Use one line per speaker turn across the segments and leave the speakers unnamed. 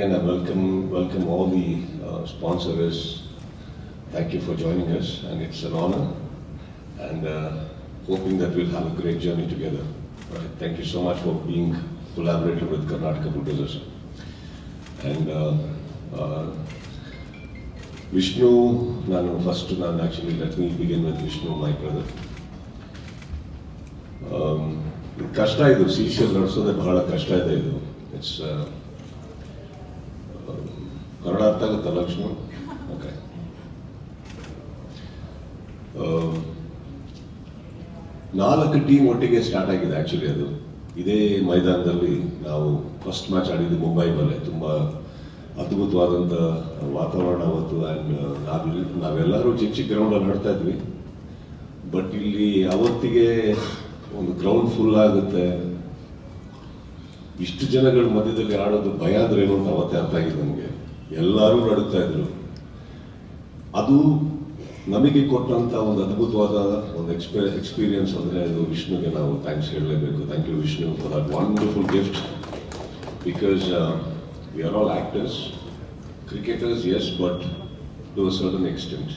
And I welcome, welcome all the uh, sponsors. Thank you for joining us, and it's an honor. And uh, hoping that we'll have a great journey together. Right. Thank you so much for being collaborator with Karnataka Bulldozers. And uh, uh, Vishnu ನಾನು first ನಾನು actually let me begin with Vishnu my brother ಕಷ್ಟ ಇದು ಸೀಶಿಯಲ್ ನಡೆಸೋದೇ ಬಹಳ ಕಷ್ಟ ಇದೆ ಇದು it's Kannada ಅರ್ಥ ಆಗುತ್ತಲ್ಲ ಲಕ್ಷ್ಮಣ ಓಕೆ ನಾಲ್ಕು ಟೀಮ್ ಒಟ್ಟಿಗೆ ಸ್ಟಾರ್ಟ್ ಆಗಿದೆ ಆ್ಯಕ್ಚುಲಿ ಅದು. ಇದೇ ಮೈದಾನದಲ್ಲಿ ನಾವು ಫಸ್ಟ್ ಮ್ಯಾಚ್ ಆಡಿದ್ದು ಮುಂಬೈ ಮೇಲೆ ತುಂಬ ಅದ್ಭುತವಾದಂಥ ವಾತಾವರಣ ಅವತ್ತು ಆ್ಯಂಡ್ ನಾವಿಲ್ಲಿ ನಾವೆಲ್ಲರೂ ಚಿಕ್ಕ ಚಿಕ್ಕ ಗ್ರೌಂಡಲ್ಲಿ ಆಡ್ತಾ ಇದ್ವಿ. ಬಟ್ ಇಲ್ಲಿ ಅವತ್ತಿಗೆ ಒಂದು ಗ್ರೌಂಡ್ ಫುಲ್ ಆಗುತ್ತೆ. ಇಷ್ಟು ಜನಗಳ ಮಧ್ಯದಲ್ಲಿ ಆಡೋದು ಭಯ ಅಂದ್ರೆ ಏನು ಅಂತ ಅವತ್ತೇ ಅರ್ಥ ಆಗಿದೆ ನನಗೆ ಎಲ್ಲರೂ ನಡುತ್ತಾ ಇದ್ರು. ಅದು ನಮಗೆ ಕೊಟ್ಟಂತ ಒಂದು ಅದ್ಭುತವಾದ ಒಂದು ಎಕ್ಸ್ಪೆ ಎಕ್ಸ್ಪೀರಿಯನ್ಸ್ ಅಂದರೆ ಅದು ವಿಷ್ಣುಗೆ ನಾವು ಥ್ಯಾಂಕ್ಸ್ ಹೇಳಲೇಬೇಕು. Thank you Vishnu for that wonderful gift because we are all actors cricketers yes but to a certain extent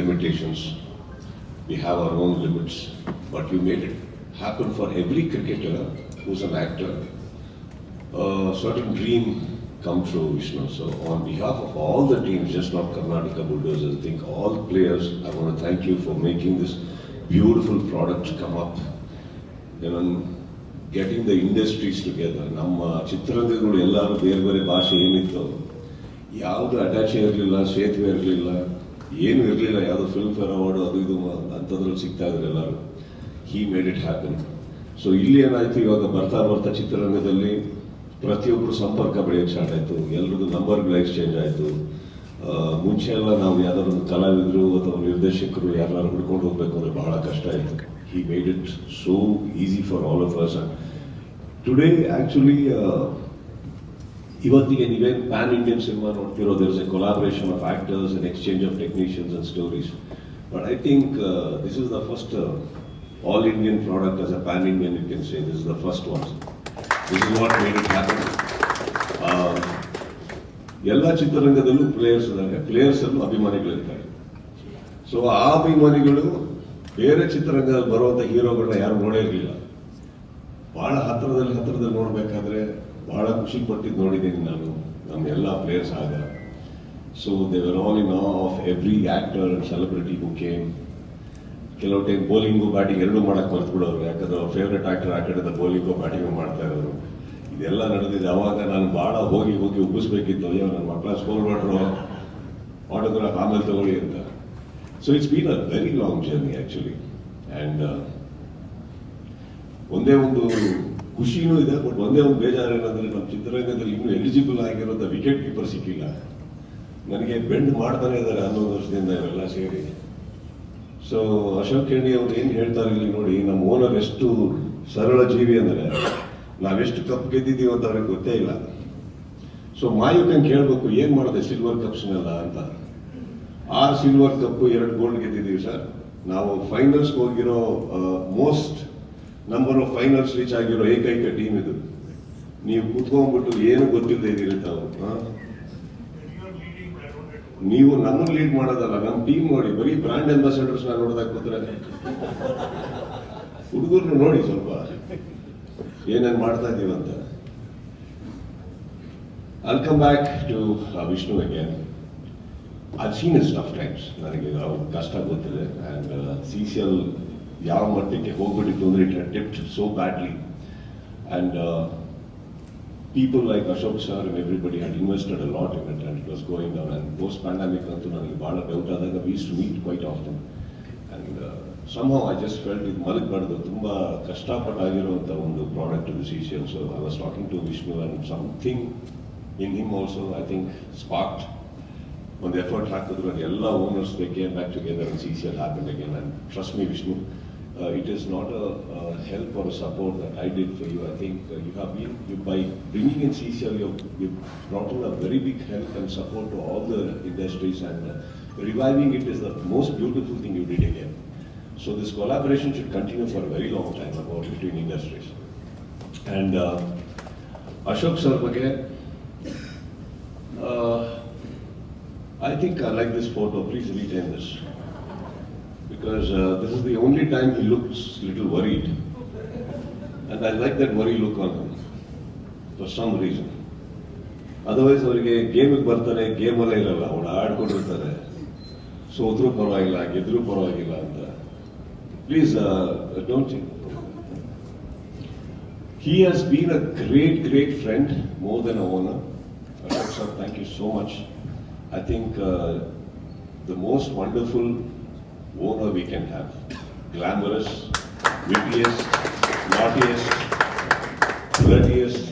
limitations we have our own limits but you made it happen for every cricketer who's an actor certain dream come through Vishnu. So on behalf of all the teams, just not Karnataka Bulldozers, I think all players, I want to thank you for making this beautiful product come up. You know, getting the industries together. ನಮ್ಮ ಚಿತ್ರರಂಗಗಳು ಎಲ್ಲರೂ ಬೇರೆ ಬೇರೆ ಭಾಷೆ ಏನಿತ್ತು ಯಾವುದು attach ಇರಲಿಲ್ಲ ಸೇತುವೆ ಇರಲಿಲ್ಲ ಏನು ಇರಲಿಲ್ಲ ಯಾವುದೋ ಫಿಲ್ಮ್ ಫೇರ್ ಅವಾರ್ಡು ಅದು ಇದು ಅಂಥದ್ರಲ್ಲಿ ಸಿಗ್ತಾ ಇದ್ರು ಎಲ್ಲರೂ he made it happen so ಇಲ್ಲಿ ಏನಾಯ್ತು ಇವಾಗ ಬರ್ತಾ ಬರ್ತಾ ಚಿತ್ರರಂಗದಲ್ಲಿ ಪ್ರತಿಯೊಬ್ಬರು ಸಂಪರ್ಕ ಬೆಳೆಯೋಕೆ ಸ್ಟಾರ್ಟ್ ಆಯಿತು, ಎಲ್ರಿಗೂ ನಂಬರ್ಗಳು ಎಕ್ಸ್ಚೇಂಜ್ ಆಯಿತು. ಮುಂಚೆ ಎಲ್ಲ ನಾವು ಒಂದು ಕಲಾವಿದರು ಅಥವಾ ನಿರ್ದೇಶಕರು ಯಾರು ಹುಡ್ಕೊಂಡು ಹೋಗ್ಬೇಕು ಅಂದರೆ ಬಹಳ ಕಷ್ಟ ಆಯಿತು he made it so easy for all of us today actually ಇವತ್ತಿಗೆ ನೀವೇನು pan Indian cinema ನೋಡ್ತಿರೋ there's a collaboration of actors and exchange of technicians and stories but I think this is the first all Indian product as a pan Indian you can say this is the first one made it happen ಎಲ್ಲ ಚಿತ್ರರಂಗದಲ್ಲೂ players ಇದ್ದಾರೆ. Players ಅಲ್ಲೂ ಅಭಿಮಾನಿಗಳಿರ್ತಾರೆ. So ಆ ಅಭಿಮಾನಿಗಳು ಬೇರೆ ಚಿತ್ರರಂಗದಲ್ಲಿ ಬರುವಂತ ಹೀರೋಗಳನ್ನ ಯಾರು ನೋಡೇ ಇರಲಿಲ್ಲ. ಬಹಳ ಹತ್ತಿರದಲ್ಲಿ ಹತ್ತಿರದಲ್ಲಿ ನೋಡಬೇಕಾದ್ರೆ ಬಹಳ ಖುಷಿ ಪಟ್ಟಿದ್ದು ನೋಡಿದ್ದೀನಿ ನಾನು, ನಮ್ಮ ಎಲ್ಲ ಪ್ಲೇಯರ್ಸ್ ಆಗ. So they were all in of every actor celebrity who came ಕೆಲವು ಟೈಮ್ ಬೌಲಿಂಗು ಬ್ಯಾಟಿಂಗ್ ಎರಡೂ ಮಾಡಕ್ ಮರ್ತು ಬಿಡೋರು ಯಾಕಂದ್ರೆ ಅವ್ರ ಫೇವ್ರೆಟ್ ಆಕ್ಟರ್ ಆ ಕಡೆದ ಬೌಲಿಂಗು ಬ್ಯಾಟಿಂಗು ಮಾಡ್ತಾ ಇರೋರು. ಇದೆಲ್ಲ ನಡೆದಿದೆ. ಅವಾಗ ನಾನು ಭಾಳ ಹೋಗಿ ಹೋಗಿ ಉಬ್ಬಿಸ್ಬೇಕಿತ್ತು. ಅಯ್ಯೋ, ನನ್ನ ಮಕ್ಕಳ ಸ್ಕೋರ್ ಮಾಡ್ರು ಆಟೋಗ್ರಾಫ್ ಆಮೇಲೆ ತಗೊಳ್ಳಿ ಅಂತ. So it's been a very long journey actually and ಒಂದೇ ಒಂದು ಖುಷಿನೂ ಇದೆ ಬಟ್ ಒಂದೇ ಒಂದು ಬೇಜಾರು ಏನಂದ್ರೆ ನಮ್ಮ ಚಿತ್ರರಂಗದಲ್ಲಿ ಇನ್ನೂ ಎಲಿಜಿಬಲ್ ಆಗಿರೋಂಥ ವಿಕೆಟ್ ಕೀಪರ್ ಸಿಕ್ಕಿಲ್ಲ. ನನಗೆ ಬೆಂಡ್ ಮಾಡ್ತಾನೆ ಇದ್ದಾರೆ ಹನ್ನೊಂದು ವರ್ಷದಿಂದ ಇವೆಲ್ಲ ಸೇರಿ. ಸೊ ಅಶೋಕ್ ಕೆಣಿ ಅವರು ಏನು ಹೇಳ್ತಾರೆ ಇಲ್ಲಿ ನೋಡಿ, ನಮ್ಮ ಓನರ್ ಎಷ್ಟು ಸರಳ ಜೀವಿ ಅಂದರೆ, ನಾವೆಷ್ಟು ಕಪ್ ಗೆದ್ದಿದ್ದೀವಿ ಅಂತ ಅವ್ರಿಗೆ ಗೊತ್ತೇ ಇಲ್ಲ. ಸೊ ಮಾಯುಕನ್ ಕೇಳಬೇಕು ಏನು ಮಾಡಿದೆ ಸಿಲ್ವರ್ ಕಪ್ಸ್ನೆಲ್ಲ ಅಂತ. ಆ ಸಿಲ್ವರ್ ಕಪ್ಪು ಎರಡು ಗೋಲ್ಡ್ ಗೆದ್ದಿದ್ದೀವಿ ಸರ್ ನಾವು ಫೈನಲ್ಸ್ಗೆ ಹೋಗಿರೋ most number of finals reach ಆಗಿರೋ ಏಕೈಕ ಟೀಮ್ ಇದು. ನೀವು ಕೂತ್ಕೊಂಡ್ಬಿಟ್ಟು ಏನು ಗೊತ್ತಿಲ್ಲದೆ ಇದ್ದೀರಿ ತಾವು? ನೀವು ನನ್ನ ಲೀಡ್ ಮಾಡೋದಲ್ಲ, ನಮ್ಮ ಟೀಮ್ ನೋಡಿ, ಬರೀ ಬ್ರಾಂಡ್ ಅಂಬಾಸಿಡರ್ಸ್ ನಾನು ನೋಡಿದಾಗ ಕೂತ್ರೆ ಹುಡುಗರು ನೋಡಿ ಸ್ವಲ್ಪ. ಏನೇನು ಮಾಡ್ತಾ ಇದ್ದೀವಿ ಅಂತ. Come back to Vishnu Vishnu again. I've seen. ನನಗೆ ಅವ್ರ ಕಷ್ಟ ಗೊತ್ತಿದೆ. ಆ್ಯಂಡ್ ಸಿ ಸಿ ಎಲ್ ಯಾವ ಮಟ್ಟಕ್ಕೆ ಹೋಗ್ಬಿಟ್ಟಿತ್ತು ಅಂದರೆ it tipped so badly and people like Ashok sir and everybody had invested a lot in it and it was going down and post pandemic ಅಂತೂ ನನಗೆ ಭಾಳ ಡೌಟ್ ಆದಾಗ we used to meet quite often and somehow I just felt ಇದು ಮಲಗಬಾರ್ದು ತುಂಬ ಕಷ್ಟಪಟ್ಟಾಗಿರುವಂಥ ಒಂದು product ಇದು C C L so I was talking to Vishnu and something in him also I think sparked ಒಂದು ಎಫರ್ಟ್ ಹಾಕಿದ್ರು ಅದು ಎಲ್ಲ owners they came back together and C C L happen again and trust me Vishnu uh, it is not a, a, help or a support that I did for you. I think uh, you have been, you, by bringing in CCL, you have, brought in a very big help and support to all the industries and uh, reviving it is the most beautiful thing you did again. So this collaboration should continue for a very long time about between industries. And uh, Ashok sir again, uh, I think I like this photo, please retain this Because uh, this is the only time he looks little worried. And I like that worry look on him. For some reason. Otherwise ಅವರಿಗೆ ಗೇಮಿಗೆ ಬರ್ತಾರೆ ಗೇಮಲ್ಲೇ ಇರಲ್ಲ ಅವಳು ಆಡ್ಕೊಂಡಿರ್ತಾರೆ ಸೋತ್ರೂ ಪರವಾಗಿಲ್ಲ ಗೆದ್ರೂ ಪರವಾಗಿಲ್ಲ ಅಂತ please don't He has been a great, great friend, more than a owner. Ashok sir, thank you so much. I think uh, the most wonderful owner we can have. Glamorous, wittiest, naughtiest, bloodiest,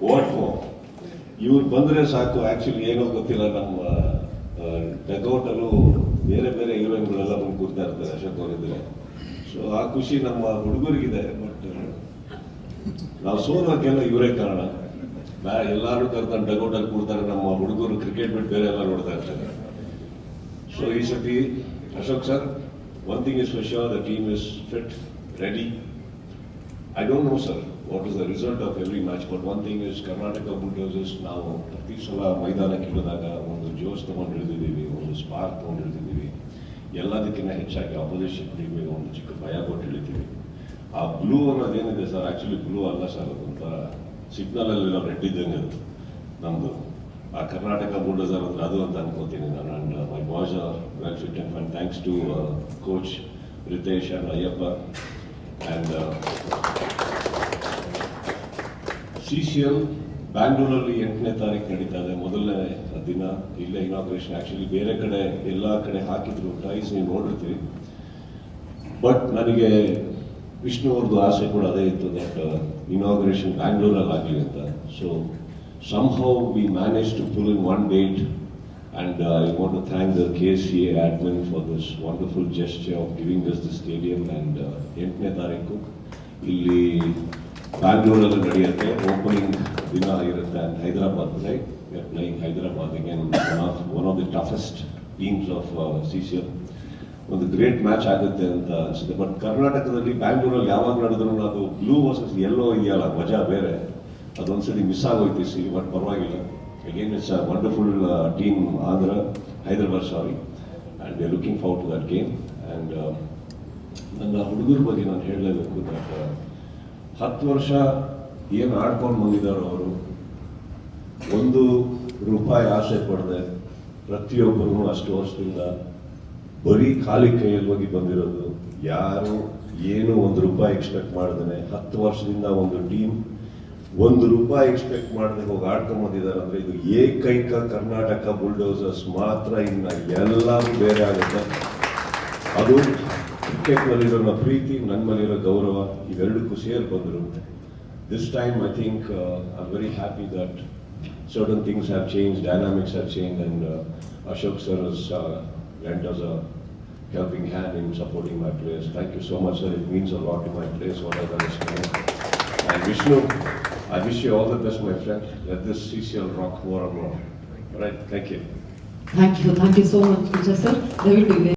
what more? ಇವ್ರು ಬಂದರೆ ಸಾಕು actually ಏನೋ ಗೊತ್ತಿಲ್ಲ ನಮ್ಮ ಡಗೌಟಲ್ಲೂ ಬೇರೆ ಬೇರೆ ಹೀರೋಯಿನ್ಗಳೆಲ್ಲ ಬಂದು ಕೂರ್ತಾ ಇರ್ತಾರೆ ಅಶೋಕ್ ಅವರಿದ್ರೆ ಸೊ ಆ ಖುಷಿ ನಮ್ಮ ಹುಡುಗರಿಗಿದೆ ಬಟ್ ನಾವು ಸೋಲೋಕ್ಕೆಲ್ಲ ಇವರೇ ಕಾರಣ ಬ್ಯಾ ಎಲ್ಲರೂ ಕರ್ತಾರೆ ಡಗೌಟಲ್ಲಿ ಕೂಡ್ತಾರೆ ನಮ್ಮ ಹುಡುಗರು ಕ್ರಿಕೆಟ್ ಬಿಟ್ಟು ಬೇರೆ ಎಲ್ಲ ನೋಡ್ತಾ ಇರ್ತಾರೆ ಸೊ ಈ ಸತಿ Ashok sir one thing is for sure the team is fit ready I don't know sir what is the result of every match but one thing is Karnataka Bulldozers ನಾವು ಪ್ರತಿ ಸಲ ಮೈದಾನಕ್ಕೆ ಇಳಿದಾಗ ಒಂದು ಜೋಶ್ ತಗೊಂಡು ಇಳಿದಿದ್ದೀವಿ ಒಂದು ಸ್ಪಾರ್ಕ್ ತಗೊಂಡು ಎಲ್ಲದಕ್ಕಿಂತ ಹೆಚ್ಚಾಗಿ ಆಪೋಸಿಷನ್ ಟೀಮಿಗೆ ಒಂದು ಚಿಕ್ಕ ಭಯ ಕೊಟ್ಟು ಇಳಿತೀವಿ ಆ ಬ್ಲೂ ಅನ್ನೋದೇನಿದೆ ಸರ್ ಆ್ಯಕ್ಚುಲಿ ಬ್ಲೂ ಅಲ್ಲ ಸರ್ ಅದೊಂಥರ ಸಿಗ್ನಲಲ್ಲಿ ನಾವು ರೆಡ್ ಇದ್ದಂಗೆ ಅದು ನಮ್ದು. ಆ ಕರ್ನಾಟಕ ಬುಲ್ಡೋಸರ್ ಅಂದ್ರೆ ಅದು ಅಂತ ಅನ್ಕೋತೀನಿ. ನಾನು and my boys are well fit and fine thanks to coach Ritesh and Ayyappa and C C L ಬ್ಯಾಂಗ್ಳೂರಲ್ಲಿ ಎಂಟನೇ ತಾರೀಕು ನಡೀತಾ ಇದೆ. ಮೊದಲನೇ ದಿನ ಇಲ್ಲೇ ಇನಾಗ್ರೇಷನ್ ಆ್ಯಕ್ಚುಲಿ ಬೇರೆ ಕಡೆ, ಎಲ್ಲ ಕಡೆ ಹಾಕಿದ್ರು. ಪ್ರೈಸ್ ನೀವು ನೋಡಿರ್ತೀವಿ ಬಟ್ ನನಗೆ ವಿಷ್ಣು ಅವ್ರದ್ದು ಆಸೆ ಕೂಡ ಅದೇ ಇತ್ತು ದಟ್ ಇನಾಗ್ರೇಷನ್ ಬ್ಯಾಂಗ್ಳೂರಲ್ಲಿ ಆಗಲಿ ಅಂತ. So somehow we managed to pull in one date and uh, I want to thank the KCA admin for this wonderful gesture of giving us the stadium and uh, ಎಂಟನೇ ತಾರೀಕು. ಇಲ್ಲಿ ಬ್ಯಾಂಗ್ಳೂರಲ್ಲಿ ನಡೆಯುತ್ತೆ opening ದಿನ ಇರುತ್ತೆ and Hyderabad right playing Hyderabad again one of one of the toughest teams of C ಒಂದು great match ಆಗುತ್ತೆ ಅಂತ ಅನಿಸುತ್ತೆ. ಬಟ್ ಕರ್ನಾಟಕದಲ್ಲಿ ಬ್ಯಾಂಗ್ಳೂರಲ್ಲಿ ಯಾವಾಗ ನಡೆದ್ರು ಅದು ಬ್ಲೂ ವರ್ಸಸ್ ಎಲ್ಲೋ ಇದೆಯಲ್ಲ ಮಜಾ ಬೇರೆ. ಅದೊಂದ್ಸತಿ ಮಿಸ್ ಆಗೋಯ್ತು ಸಿ ಬಟ್ ಪರವಾಗಿಲ್ಲ. Again it's a wonderful team Andhra Hyderabad sorry and we looking for to that game and ನನ್ನ ಹುಡುಗರ ಬಗ್ಗೆ ನಾನು ಹೇಳಲೇಬೇಕು ದಟ್ ಹತ್ತು ವರ್ಷ ಏನು ಆಡ್ಕೊಂಡು ಬಂದಿದ್ದಾರೋ ಅವರು, ಒಂದು ರೂಪಾಯಿ ಆಸೆ ಪಡೆದೆ, ಪ್ರತಿಯೊಬ್ಬರೂ ಅಷ್ಟು ವರ್ಷದಿಂದ ಬರೀ ಖಾಲಿ ಕೈಯಲ್ಲಿ ಹೋಗಿ ಬಂದಿರೋದು, ಯಾರು ಏನು ಒಂದು ರೂಪಾಯಿ ಎಕ್ಸ್ಪೆಕ್ಟ್ ಮಾಡಿದ್ರೆ ಹತ್ತು ವರ್ಷದಿಂದ ಒಂದು ಟೀಮ್ ಒಂದು ರೂಪಾಯಿ ಎಕ್ಸ್ಪೆಕ್ಟ್ ಮಾಡದೆ ಹೋಗಿ ಆಡ್ಕೊಂಡ್ ಬಂದಿದ್ದಾರೆ ಅಂದ್ರೆ ಇದು ಏಕೈಕ ಕರ್ನಾಟಕ ಬುಲ್ಡೋಸರ್ಸ್ ಮಾತ್ರ ಇನ್ನ ಎಲ್ಲರೂ ಬೇರೆ ಆಗುತ್ತೆ ಅದು ಕ್ರಿಕೆಟ್ನಲ್ಲಿರೋ ನನ್ನ ಪ್ರೀತಿ ನನ್ನ ಮೇಲಿರೋ ಗೌರವ ಇವೆರಡಕ್ಕೂ ಸೇರಿ ಬಂದರು this time I think I very happy that certain things have change dynamics have change and Ashok sir sir as a hand helping hand in supporting my players. Thank you so much, sir. It means a lot to my players, what I've I wish you all the best, my friend. Let this CCL rock more and more. All right, thank you.
Thank you. Thank you so much, professor. There will be